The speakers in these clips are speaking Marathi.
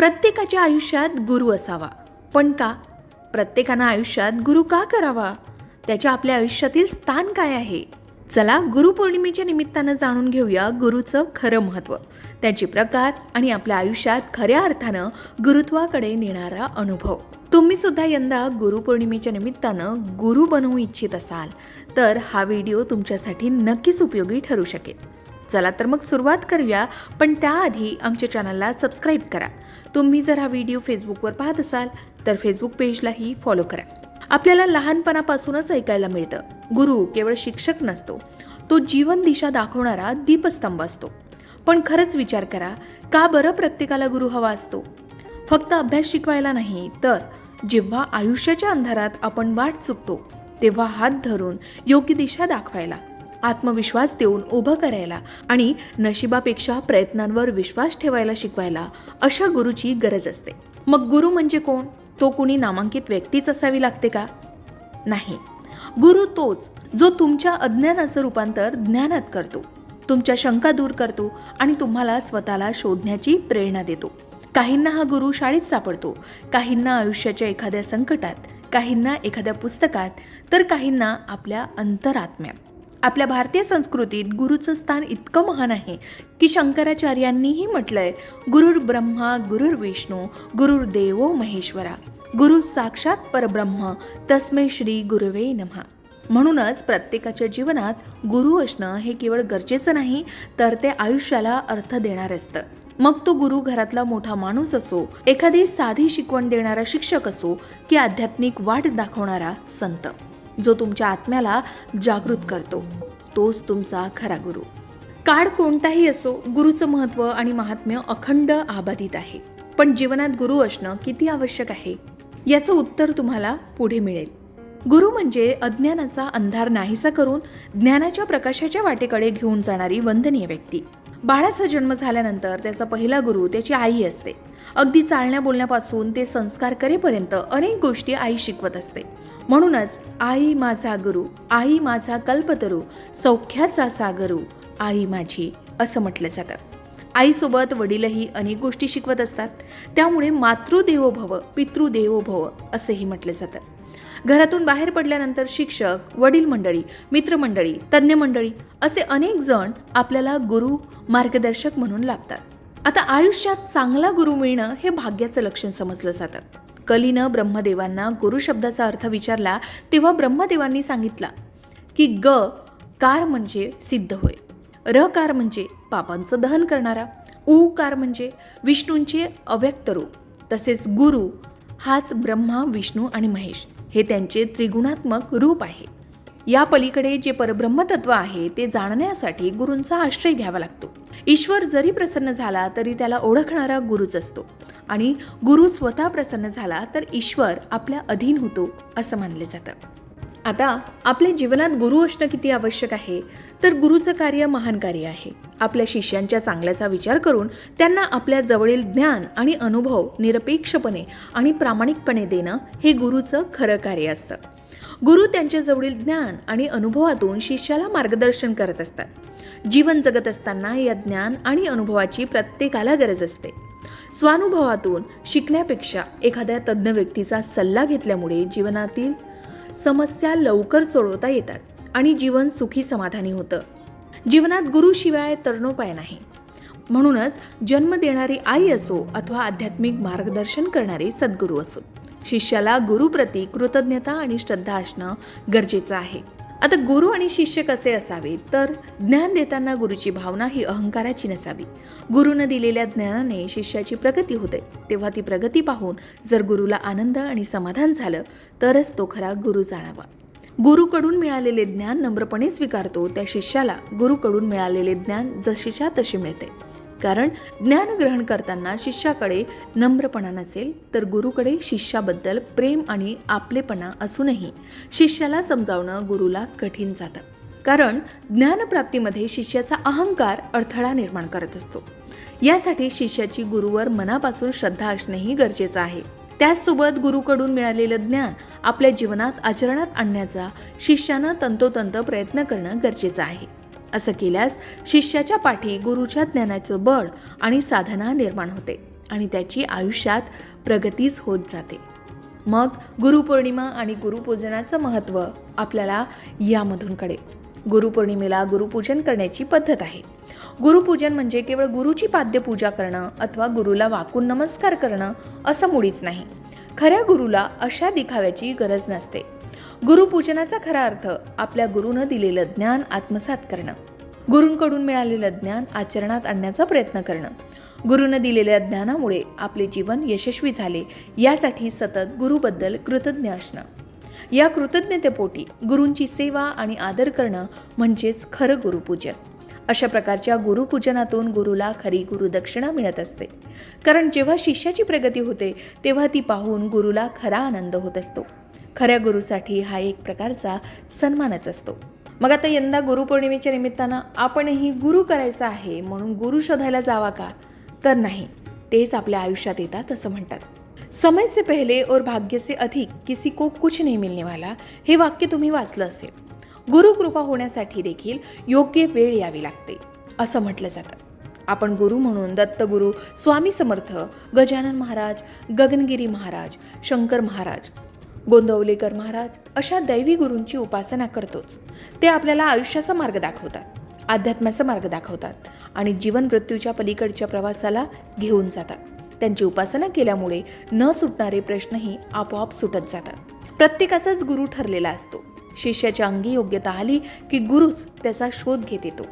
प्रत्येकाच्या आयुष्यात गुरु असावा. पण का? प्रत्येकानं आयुष्यात गुरु का करावा? त्याच्या आपल्या आयुष्यातील स्थान काय आहे? चला गुरुपौर्णिमेच्या निमित्तानं जाणून घेऊया गुरुचं खरं महत्त्व. त्याचे प्रकार आणि आपल्या आयुष्यात खऱ्या अर्थानं गुरुत्वाकडे नेणारा अनुभव. तुम्ही सुद्धा यंदा गुरुपौर्णिमेच्या निमित्तानं गुरु बनवू इच्छित असाल तर हा व्हिडिओ तुमच्यासाठी नक्कीच उपयोगी ठरू शकेल. चला तर मग सुरुवात करूया पण त्याआधी आमच्या चॅनलला सबस्क्राईब करा. तुम्ही जर हा व्हिडिओ फेसबुकवर पाहत असाल तर फेसबुक पेजलाही फॉलो करा. आपल्याला लहानपणापासूनच ऐकायला मिळतं. गुरु केवळ शिक्षक नसतो. तो जीवन दिशा दाखवणारा दीपस्तंभ असतो. पण खरंच विचार करा का बरं प्रत्येकाला गुरु हवा असतो? फक्त अभ्यास शिकवायला नाही तर जेव्हा आयुष्याच्या अंधारात आपण वाट चुकतो तेव्हा हात धरून योग्य दिशा दाखवायला. आत्मविश्वास देऊन उभं करायला आणि नशिबापेक्षा प्रयत्नांवर विश्वास ठेवायला शिकवायला अशा गुरुची गरज असते. मग गुरु म्हणजे कोण? तो कुणी नामांकित व्यक्तीच असावी लागते का? नाही. गुरु तोच जो तुमच्या अज्ञानाचं रूपांतर ज्ञानात करतो तुमच्या शंका दूर करतो आणि तुम्हाला स्वतःला शोधण्याची प्रेरणा देतो. काहींना हा गुरु शाळेत सापडतो काहींना आयुष्याच्या एखाद्या संकटात काहींना एखाद्या पुस्तकात तर काहींना आपल्या अंतरात्म्यात. आपल्या भारतीय संस्कृतीत गुरुचं स्थान इतकं महान आहे की शंकराचार्यांनीही म्हटलंय गुरुर ब्रह्मा गुरुर विष्णू गुरुर देवो महेश्वरा. गुरु साक्षात परब्रह्म तस्मै श्री गुरुवे नमः. म्हणूनच प्रत्येकाच्या जीवनात गुरु असणं हे केवळ गरजेचं नाही तर ते आयुष्याला अर्थ देणार असतं. मग तो गुरु घरातला मोठा माणूस असो एखादी साधी शिकवण देणारा शिक्षक असो की आध्यात्मिक वाट दाखवणारा संत. जो तुमच्या आत्म्याला जागृत करतो तोच तुमचा खरा गुरु. काळ कोणताही असो गुरुचं महत्त्व आणि महात्म्य अखंड आबाधित आहे. पण जीवनात गुरु असणं किती आवश्यक आहे याचं उत्तर तुम्हाला पुढे मिळेल. गुरु म्हणजे अज्ञानाचा अंधार नाहीसा करून ज्ञानाच्या प्रकाशाच्या वाटेकडे घेऊन जाणारी वंदनीय व्यक्ती. बाळाचा जन्म झाल्यानंतर त्याचा पहिला गुरु त्याची आई असते. अगदी चालण्या बोलण्यापासून ते संस्कार करेपर्यंत अनेक गोष्टी आई शिकवत असते. म्हणूनच आई माझा गुरु आई माझा कल्पतरू सौख्याचा सागरू आई माझी असं म्हटलं जातं. आईसोबत वडीलही अनेक गोष्टी शिकवत असतात. त्यामुळे मातृदेवो भव पितृदेवो भव असंही म्हटलं जातं. घरातून बाहेर पडल्यानंतर शिक्षक वडील मंडळी मित्रमंडळी तज्ज्ञ मंडळी असे अनेक जण आपल्याला गुरु मार्गदर्शक म्हणून लाभतात. आता आयुष्यात चांगला गुरु मिळणं हे भाग्याचं लक्षण समजलं जातं. कलीनं ब्रह्मदेवांना गुरु शब्दाचा अर्थ विचारला तेव्हा ब्रह्मदेवांनी सांगितला की ग कार म्हणजे सिद्ध होय. र कार म्हणजे पापांचं दहन करणारा. ऊ कार म्हणजे विष्णूंचे अव्यक्त रूप. तसेच गुरु हाच ब्रह्मा विष्णू आणि महेश हे त्यांचे त्रिगुणात्मक रूप आहे. या पलीकडे जे परब्रह्मतत्व आहे ते जाणण्यासाठी गुरूंचा आश्रय घ्यावा लागतो. ईश्वर जरी प्रसन्न झाला तरी त्याला ओळखणारा गुरुच असतो. आणि गुरु स्वतः प्रसन्न झाला तर ईश्वर आपल्या अधीन होतो असं मानले जातं. आता आपल्या जीवनात गुरु असणं किती आवश्यक आहे? तर गुरुचं कार्य महान कार्य आहे. आपल्या शिष्यांच्या चांगल्याचा विचार करून त्यांना आपल्या जवळील ज्ञान आणि अनुभव निरपेक्षपणे आणि प्रामाणिकपणे देणं हे गुरुचं खरं कार्य असतं. गुरु त्यांच्या जवळील ज्ञान आणि अनुभवातून शिष्याला मार्गदर्शन करत असतात. जीवन जगत असताना या ज्ञान आणि अनुभवाची प्रत्येकाला गरज असते. स्वानुभवातून शिकण्यापेक्षा एखाद्या तज्ज्ञ व्यक्तीचा सल्ला घेतल्यामुळे जीवनातील समस्या लवकर सोडवता येतात आणि जीवन सुखी समाधानी होतं. जीवनात गुरुशिवाय तरणोपाय नाही. म्हणूनच जन्म देणारी आई असो अथवा आध्यात्मिक मार्गदर्शन करणारे सद्गुरू असो. शिष्याला गुरुप्रती कृतज्ञता आणि श्रद्धा असणं गरजेचं आहे. आता गुरु आणि शिष्य कसे असावे? तर ज्ञान देताना गुरुची भावना ही अहंकाराची नसावी. गुरुनं दिलेल्या ज्ञानाने शिष्याची प्रगती होते. तेव्हा ती प्रगती पाहून जर गुरुला आनंद आणि समाधान झालं तरच तो खरा गुरु जाणावा. गुरुकडून मिळालेले ज्ञान नम्रपणे स्वीकारतो त्या शिष्याला गुरुकडून मिळालेले ज्ञान जशीच्या तशी मिळते. कारण ज्ञान ग्रहण करताना शिष्याकडे नम्रपणा नसेल तर गुरुकडे शिष्याबद्दल प्रेम आणि आपलेपणा असूनही शिष्याला समजावणं गुरुला कठीण जातं. कारण ज्ञानप्राप्तीमध्ये शिष्याचा अहंकार अडथळा निर्माण करत असतो. यासाठी शिष्याची गुरुवर मनापासून श्रद्धा असणेही गरजेचं आहे. त्याचसोबत गुरुकडून मिळालेलं ज्ञान आपल्या जीवनात आचरणात आणण्याचा शिष्यानं तंतोतंत प्रयत्न करणं गरजेचं आहे. असं केल्यास शिष्याच्या पाठी गुरुच्या ज्ञानाचं बळ आणि साधना निर्माण होते आणि त्याची आयुष्यात प्रगतीच होत जाते. मग गुरुपौर्णिमा आणि गुरुपूजनाचं महत्त्व आपल्याला यामधून कळेल गुरुपौर्णिमेला गुरुपूजन करण्याची पद्धत आहे. गुरुपूजन म्हणजे केवळ गुरुची पाद्यपूजा करणं अथवा गुरुला वाकून नमस्कार करणं असं मुळीच नाही. खऱ्या गुरुला अशा दिखाव्याची गरज नसते. गुरुपूजनाचा खरा अर्थ आपल्या गुरुनं दिलेलं ज्ञान आत्मसात करणं. गुरूंकडून मिळालेलं ज्ञान आचरणात आणण्याचा प्रयत्न करणं. गुरुनं दिलेल्या ज्ञानामुळे आपले जीवन यशस्वी झाले यासाठी सतत गुरुबद्दल कृतज्ञ असणं. या कृतज्ञतेपोटी गुरूंची सेवा आणि आदर करणं म्हणजेच खरं गुरुपूजन. अशा प्रकारच्या गुरुपूजनातून गुरुला खरी गुरुदक्षिणा मिळत असते. कारण जेव्हा शिष्याची प्रगती होते तेव्हा ती पाहून गुरुला खरा आनंद होत असतो. खऱ्या गुरुसाठी हा एक प्रकारचा सन्मानच असतो. मग आता यंदा गुरुपौर्णिमेच्या निमित्तानं आपणही गुरु करायचा आहे म्हणून गुरु शोधायला जावा का? तर नाही तेच आपल्या आयुष्यात येतात असं म्हणतात. समय से पहले और भाग्य से अधिक किसी को कुछ नहीं मिलने वाला हे वाक्य तुम्ही वाचलं असेल. गुरु कृपा होण्यासाठी देखील योग्य वेळ यावी लागते असं म्हटलं जातं. आपण गुरु म्हणून दत्तगुरु स्वामी समर्थ गजानन महाराज गगनगिरी महाराज शंकर महाराज गोंदवलेकर महाराज अशा दैवी गुरूंची उपासना करतोच. ते आपल्याला आयुष्याचा मार्ग दाखवतात अध्यात्माचा मार्ग दाखवतात आणि जीवन मृत्यूच्या पलीकडच्या प्रवासाला घेऊन जातात. त्यांची उपासना केल्यामुळे न सुटणारे प्रश्नही आपोआप सुटत जातात. प्रत्येकाचाच गुरु ठरलेला असतो. शिष्याच्या अंगी योग्यता आली की गुरुच त्याचा शोध घेत येतो.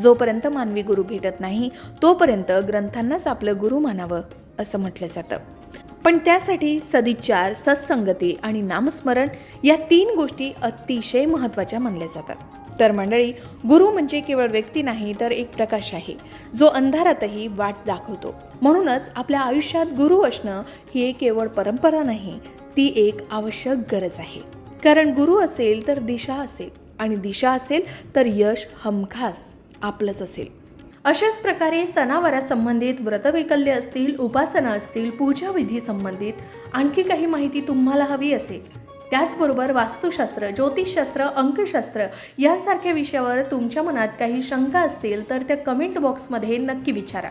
जोपर्यंत मानवी गुरु भेटत नाही तोपर्यंत ग्रंथांनाच आपलं गुरु मानावं असं म्हटलं जातं. पण त्यासाठी सदिचार सत्संगती आणि नामस्मरण या तीन गोष्टी अतिशय महत्त्वाच्या मानल्या जातात. तर मंडळी गुरु म्हणजे केवळ व्यक्ती नाही तर एक प्रकाश आहे जो अंधारातही वाट दाखवतो. म्हणूनच आपल्या आयुष्यात गुरु असणं ही केवळ परंपरा नाही ती एक आवश्यक गरज आहे. कारण गुरु असेल तर दिशा असेल आणि दिशा असेल तर यश हमखास आपलंच असेल. अशाच प्रकारे सणावारासंबंधित व्रतवैकल्य असतील उपासना असतील पूजाविधी संबंधित आणखी काही माहिती तुम्हाला हवी असेल. त्याचबरोबर वास्तुशास्त्र ज्योतिषशास्त्र अंकशास्त्र यांसारख्या विषयावर तुमच्या मनात काही शंका असतील तर त्या कमेंट बॉक्समध्ये नक्की विचारा.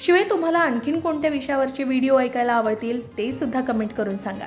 शिवाय तुम्हाला आणखीन कोणत्या विषयावरचे व्हिडिओ ऐकायला आवडतील ते सुद्धा कमेंट करून सांगा.